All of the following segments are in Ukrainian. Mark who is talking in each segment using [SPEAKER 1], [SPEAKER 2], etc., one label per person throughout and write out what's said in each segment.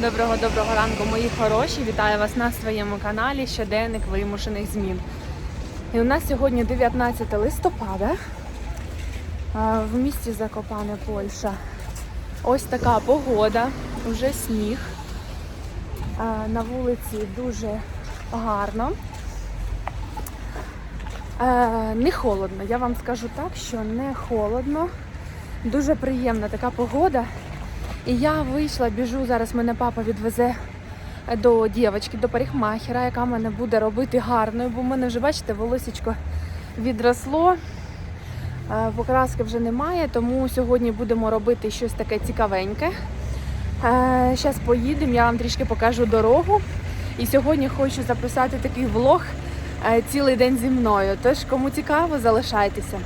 [SPEAKER 1] Доброго доброго ранку, мої хороші. Вітаю вас на своєму каналі Щоденник вимушених змін. І у нас сьогодні 19 листопада в місті Закопане, Польща. Ось така погода, уже сніг. На вулиці дуже гарно. Не холодно, я вам скажу так, що не холодно. Дуже приємна така погода. І я вийшла, біжу, зараз мене папа відвезе до дівчинки, до парикмахера, яка мене буде робити гарною, бо в мене вже, бачите, волосечко відросло. Е, Покраски вже немає, тому сьогодні будемо робити щось таке цікавеньке. Зараз поїдемо, я вам трішки покажу дорогу. І сьогодні хочу записати такий влог е, цілий день зі мною. Тож, кому цікаво, залишайтеся.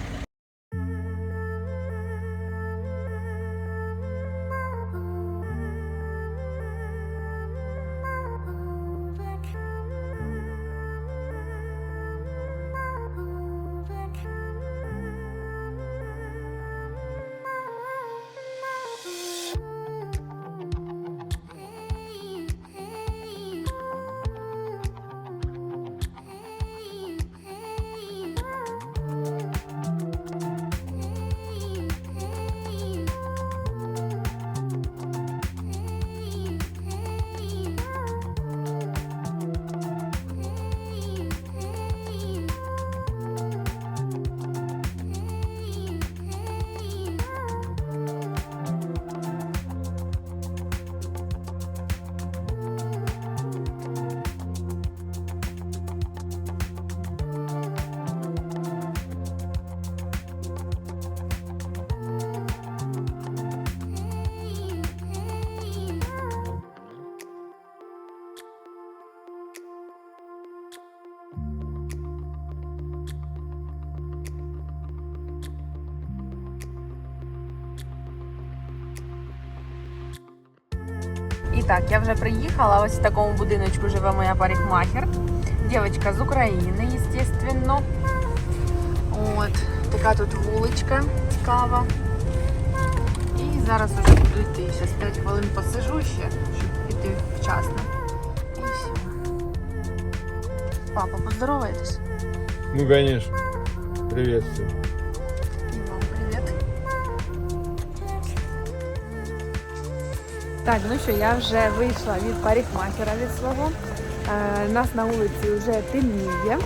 [SPEAKER 1] Так, я вже приїхала. Ось в такому будиночку живе моя парикмахер. Дівчинка з України, звісно. От, така тут вуличка цікава. І зараз вже буду йти. Зараз 5 хвилин посижу ще, щоб піти вчасно. І все. Папа, поздоровайтесь.
[SPEAKER 2] Ну, конечно. Приветствую.
[SPEAKER 1] Так, ну що, я вже вийшла від парикмахера від свого. Е, нас на вулиці вже темніє.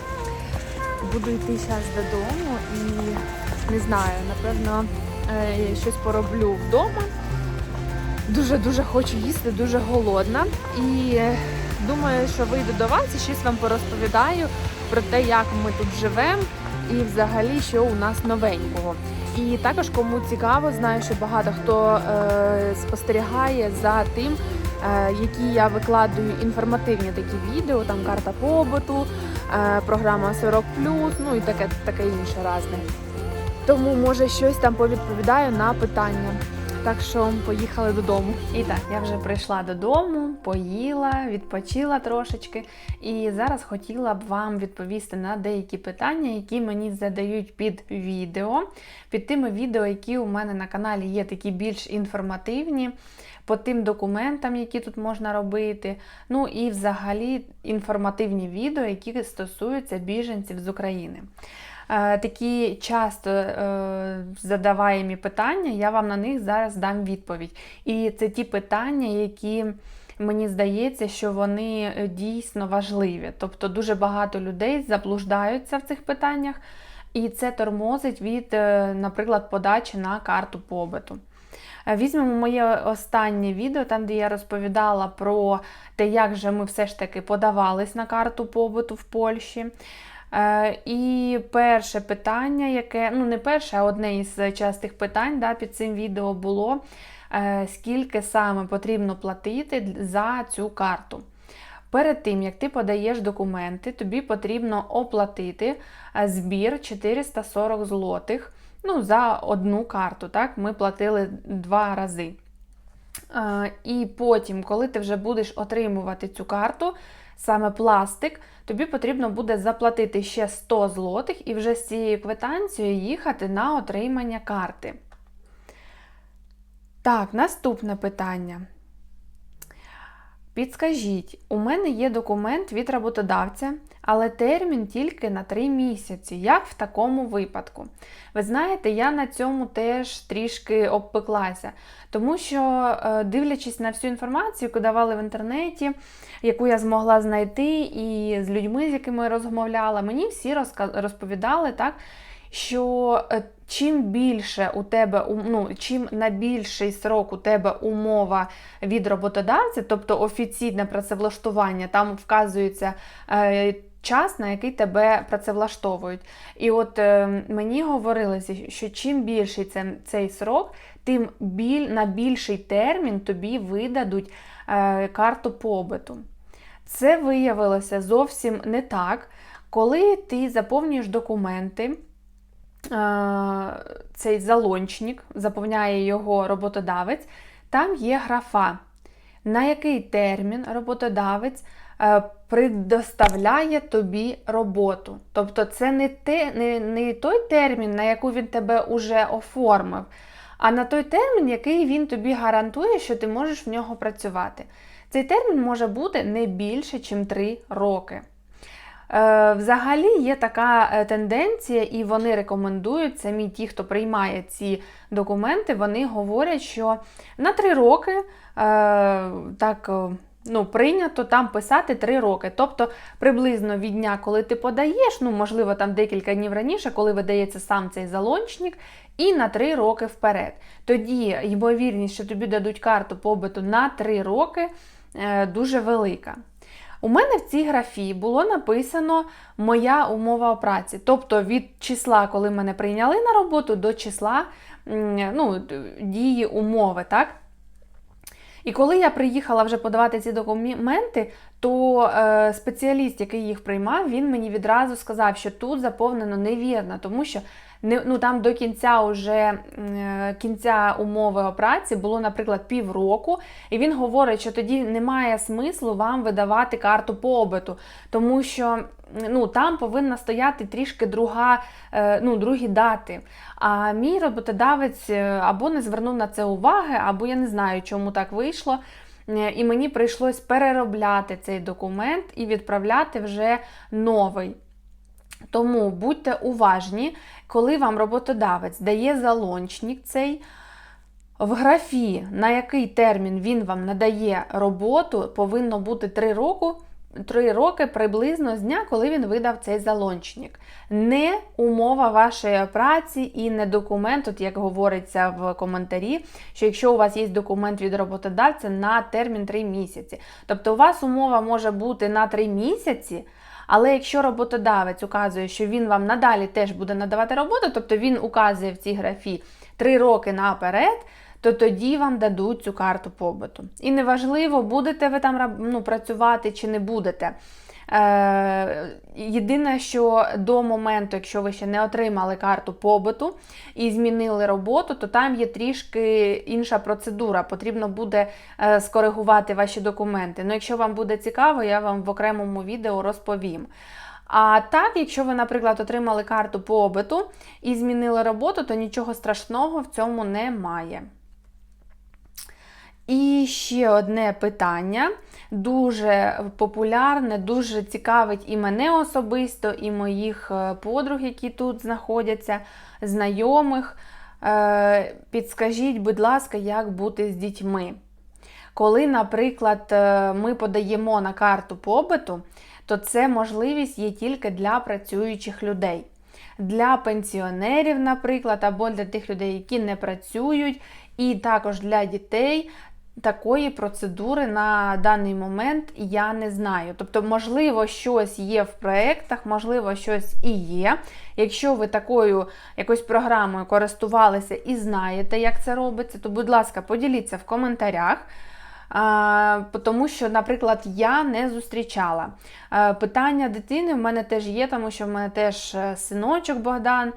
[SPEAKER 1] Буду йти зараз додому і не знаю, напевно, е, щось пороблю вдома. Дуже-дуже хочу їсти, дуже голодна. І е, думаю, що вийду до вас і щось вам порозповідаю про те, як ми тут живемо і взагалі, що у нас новенького. І також, кому цікаво, знаю, що багато хто е, спостерігає за тим, е, які я викладую інформативні такі відео, там карта побуту, е, програма 40 ну і таке, таке інше разне. Тому може щось там повідповідаю на питання. Так що поїхали додому. І так, я вже прийшла додому, поїла, відпочила трошечки. І зараз хотіла б вам відповісти на деякі питання, які мені задають під відео. Під тими відео, які у мене на каналі є такі більш інформативні, по тим документам, які тут можна робити. Ну і взагалі інформативні відео, які стосуються біженців з України. Е, Такі часто е, задаваємі питання, я вам на них зараз дам відповідь. І це ті питання, які мені здається, що вони е, дійсно важливі. Тобто дуже багато людей заблуждаються в цих питаннях, і це тормозить від, наприклад, подачі на карту побиту. Візьмемо моє останнє відео, там, де я розповідала про те, як же ми все ж таки подавались на карту побуту в Польщі. Е, І перше питання, яке, ну не перше, а одне із частих питань да, під цим відео було, е, скільки саме потрібно платити за цю карту. Перед тим, як ти подаєш документи, тобі потрібно оплатити е, збір 440 злотих ну, за одну карту. Так? Ми платили два рази. І потім, коли ти вже будеш отримувати цю карту, саме пластик, тобі потрібно буде заплатити ще 100 злотих і вже з цією квитанцією їхати на отримання карти. Так, наступне питання. Підскажіть, у мене є документ від роботодавця, але термін тільки на 3 місяці. Як в такому випадку? Ви знаєте, я на цьому теж трішки обпеклася, тому що, е, дивлячись на всю інформацію, яку давали в інтернеті, яку я змогла знайти, і з людьми, з якими я розмовляла, мені всі розповідали так, що е, чим більше у тебе, ну, чим на більший срок у тебе умова від роботодавця, тобто офіційне працевлаштування, там вказується е, час, на який тебе працевлаштовують. І от е, мені говорилося, що чим більший це, цей срок, тим біль, на більший термін тобі видадуть е, карту побиту. Це виявилося зовсім не так. Коли ти заповнюєш документи, цей залончник, заповняє його роботодавець, там є графа, на який термін роботодавець е, предоставляє тобі роботу. Тобто це не, те, не, не той термін, на яку він тебе уже оформив, а на той термін, який він тобі гарантує, що ти можеш в нього працювати. Цей термін може бути не більше, ніж 3 роки. Е, Взагалі є така е, тенденція, і вони рекомендують самі ті, хто приймає ці документи, вони говорять, що на 3 роки е, так. Ну, прийнято там писати 3 роки. Тобто приблизно від дня, коли ти подаєш, ну, можливо, там декілька днів раніше, коли видається сам цей залончник, і на 3 роки вперед. Тоді ймовірність, що тобі дадуть карту побиту на 3 роки, дуже велика. У мене в цій графі було написано моя умова праці. Тобто від числа, коли мене прийняли на роботу, до числа ну, дії умови, так? І коли я приїхала вже подавати ці документи, то е, спеціаліст, який їх приймав, він мені відразу сказав, що тут заповнено невірно, тому що не, ну, там до кінця уже е, кінця умови о праці було, наприклад, півроку, і він говорить, що тоді немає смислу вам видавати карту побиту, тому що ну, там повинна стояти трішки друга, е, ну, другі дати. А мій роботодавець е, або не звернув на це уваги, або я не знаю, чому так вийшло. І мені прийшлось переробляти цей документ і відправляти вже новий. Тому будьте уважні, коли вам роботодавець дає залончник цей. В графі, на який термін він вам надає роботу, повинно бути 3 роки, 3 роки приблизно з дня, коли він видав цей залончник. Не умова вашої праці і не документ, от як говориться в коментарі, що якщо у вас є документ від роботодавця на термін 3 місяці. Тобто у вас умова може бути на 3 місяці. Але якщо роботодавець указує, що він вам надалі теж буде надавати роботу, тобто він указує в цій графі 3 роки наперед, то тоді вам дадуть цю карту побуту. І неважливо, будете ви там ну, працювати чи не будете. Е, єдине, що до моменту, якщо ви ще не отримали карту побуту і змінили роботу, то там є трішки інша процедура. Потрібно буде е, скоригувати ваші документи. Ну, якщо вам буде цікаво, я вам в окремому відео розповім. А так, якщо ви, наприклад, отримали карту побиту і змінили роботу, то нічого страшного в цьому немає. І ще одне питання, дуже популярне, дуже цікавить і мене особисто, і моїх е, подруг, які тут знаходяться, знайомих. Е, Підскажіть, будь ласка, як бути з дітьми? Коли, наприклад, е, ми подаємо на карту побиту, то це можливість є тільки для працюючих людей. Для пенсіонерів, наприклад, або для тих людей, які не працюють, і також для дітей такої процедури на даний момент я не знаю. Тобто, можливо, щось є в проєктах, можливо, щось і є. Якщо ви такою якоюсь програмою користувалися і знаєте, як це робиться, то, будь ласка, поділіться в коментарях. Тому що, наприклад, я не зустрічала. Питання дитини в мене теж є, тому що в мене теж е, синочок Богдан.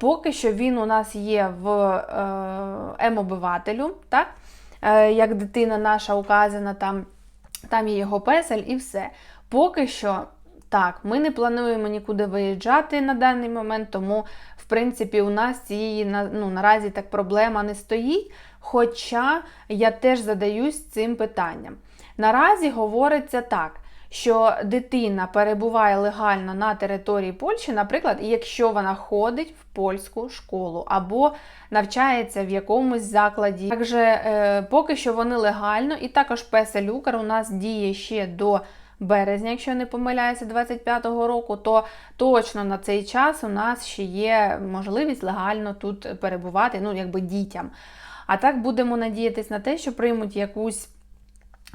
[SPEAKER 1] Поки що він у нас є в е, М-обивателю, так? Е, як дитина наша указана, там, там є його песель і все. Поки що. Так, ми не плануємо нікуди виїжджати на даний момент, тому, в принципі, у нас цієї ну, наразі так проблема не стоїть. Хоча я теж задаюсь цим питанням. Наразі говориться так, що дитина перебуває легально на території Польщі, наприклад, якщо вона ходить в польську школу або навчається в якомусь закладі. Також е, поки що вони легально, і також песелюкар у нас діє ще до березня, якщо не помиляюся, 25-го року, то точно на цей час у нас ще є можливість легально тут перебувати, ну якби дітям. А так будемо надіятись на те, що приймуть якусь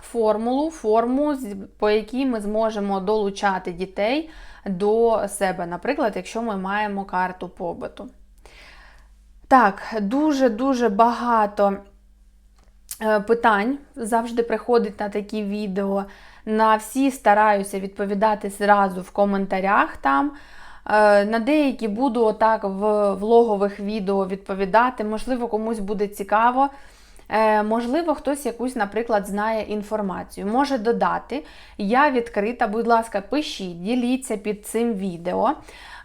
[SPEAKER 1] формулу, форму, по якій ми зможемо долучати дітей до себе, наприклад, якщо ми маємо карту побуту. Так, дуже-дуже багато е, питань завжди приходить на такі відео. На всі стараюся відповідати зразу в коментарях там. Е, На деякі буду отак в влогових відео відповідати. Можливо, комусь буде цікаво. Е, Можливо, хтось якусь, наприклад, знає інформацію. Може додати. Я відкрита, будь ласка, пишіть, діліться під цим відео,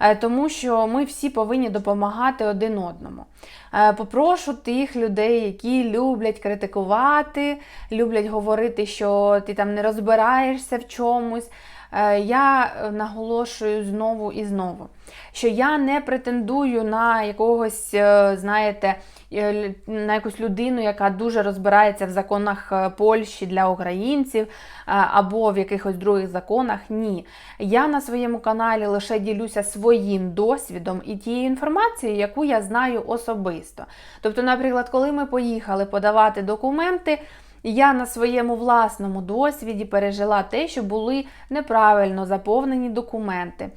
[SPEAKER 1] е, тому що ми всі повинні допомагати один одному. Е, Попрошу тих людей, які люблять критикувати, люблять говорити, що ти там не розбираєшся в чомусь. Е, Я е, наголошую знову і знову, що я не претендую на якогось, знаєте, на якусь людину, яка дуже розбирається в законах Польщі для українців або в якихось других законах. Ні. Я на своєму каналі лише ділюся своїм досвідом і тією інформацією, яку я знаю особисто. Тобто, наприклад, коли ми поїхали подавати документи. Я на своєму власному досвіді пережила те, що були неправильно заповнені документи.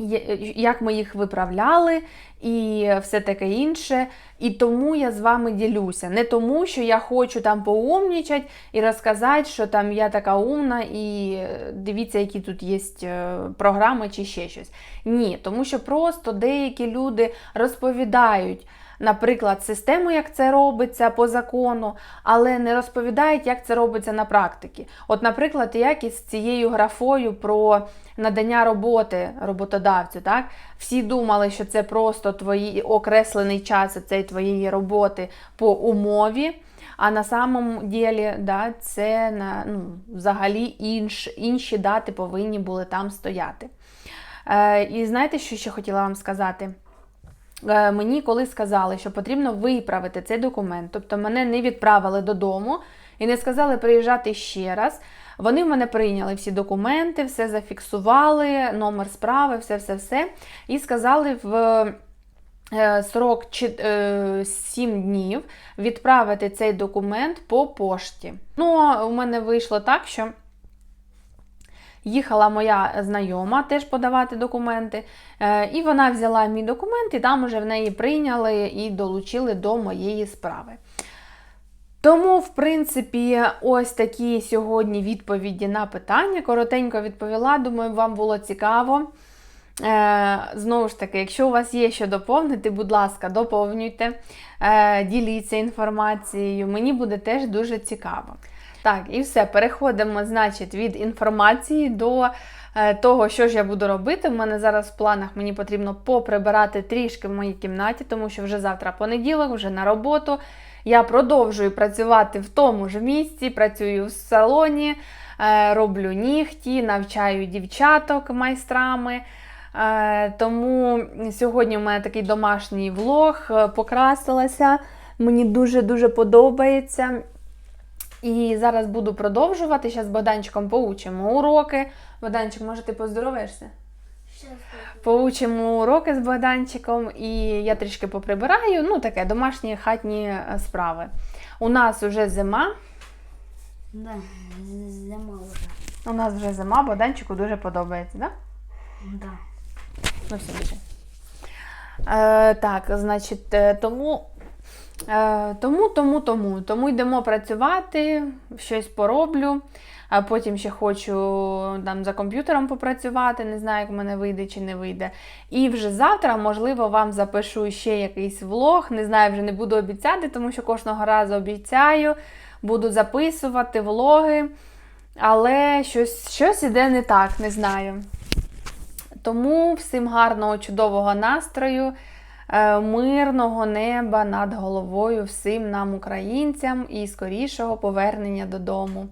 [SPEAKER 1] Є- Як ми їх виправляли і все таке інше. І тому я з вами ділюся. Не тому, що я хочу там поумнічати і розказати, що там я така умна, і е, дивіться, які тут є е, програми чи ще щось. Ні, тому що просто деякі люди розповідають. Наприклад, систему, як це робиться по закону, але не розповідають, як це робиться на практиці. От, наприклад, як із цією графою про надання роботи роботодавцю, так? Всі думали, що це просто твої окреслений час цієї твоєї роботи по умові. А на самому ділі, да, це на, ну, взагалі інш, інші дати повинні були там стояти. Е, і знаєте, що ще хотіла вам сказати? Е, Мені коли сказали, що потрібно виправити цей документ, тобто мене не відправили додому і не сказали приїжджати ще раз. Вони в мене прийняли всі документи, все зафіксували, номер справи, все-все-все. І сказали в е, срок 7 днів відправити цей документ по пошті. Ну, у мене вийшло так, що. Їхала моя знайома теж подавати документи, е, і вона взяла мій документ, і там уже в неї прийняли і долучили до моєї справи. Тому, в принципі, ось такі сьогодні відповіді на питання. Коротенько відповіла, думаю, вам було цікаво. Е, знову ж таки, якщо у вас є що доповнити, будь ласка, доповнюйте, е, діліться інформацією. Мені буде теж дуже цікаво. Так, і все, переходимо, значить, від інформації до е, того, що ж я буду робити. У мене зараз в планах мені потрібно поприбирати трішки в моїй кімнаті, тому що вже завтра понеділок, вже на роботу. Я продовжую працювати в тому ж місці, працюю в салоні, е, роблю нігті, навчаю дівчаток майстрами. Е, Тому сьогодні у мене такий домашній влог, покрасилася. Мені дуже-дуже подобається. І зараз буду продовжувати. Зараз з Богданчиком поучимо уроки. Богданчик, може, ти поздороваєшся? Поучимо уроки з Богданчиком, і я трішки поприбираю. Ну, таке домашні хатні е, справи. У нас вже зима.
[SPEAKER 3] Да, зима вже.
[SPEAKER 1] У нас вже зима, Богданчику дуже подобається, так? Да?
[SPEAKER 3] Да.
[SPEAKER 1] Ну, все біжи. Е, так, значить, е, тому, тому, тому, тому, тому йдемо працювати, щось пороблю. А потім ще хочу там за комп'ютером попрацювати, не знаю, як в мене вийде чи не вийде. І вже завтра, можливо, вам запишу ще якийсь влог. Не знаю, вже не буду обіцяти, тому що кожного разу обіцяю, буду записувати влоги. Але щось, щось іде не так, не знаю. Тому всім гарного, чудового настрою, е, мирного неба над головою всім нам, українцям, і скорішого повернення додому.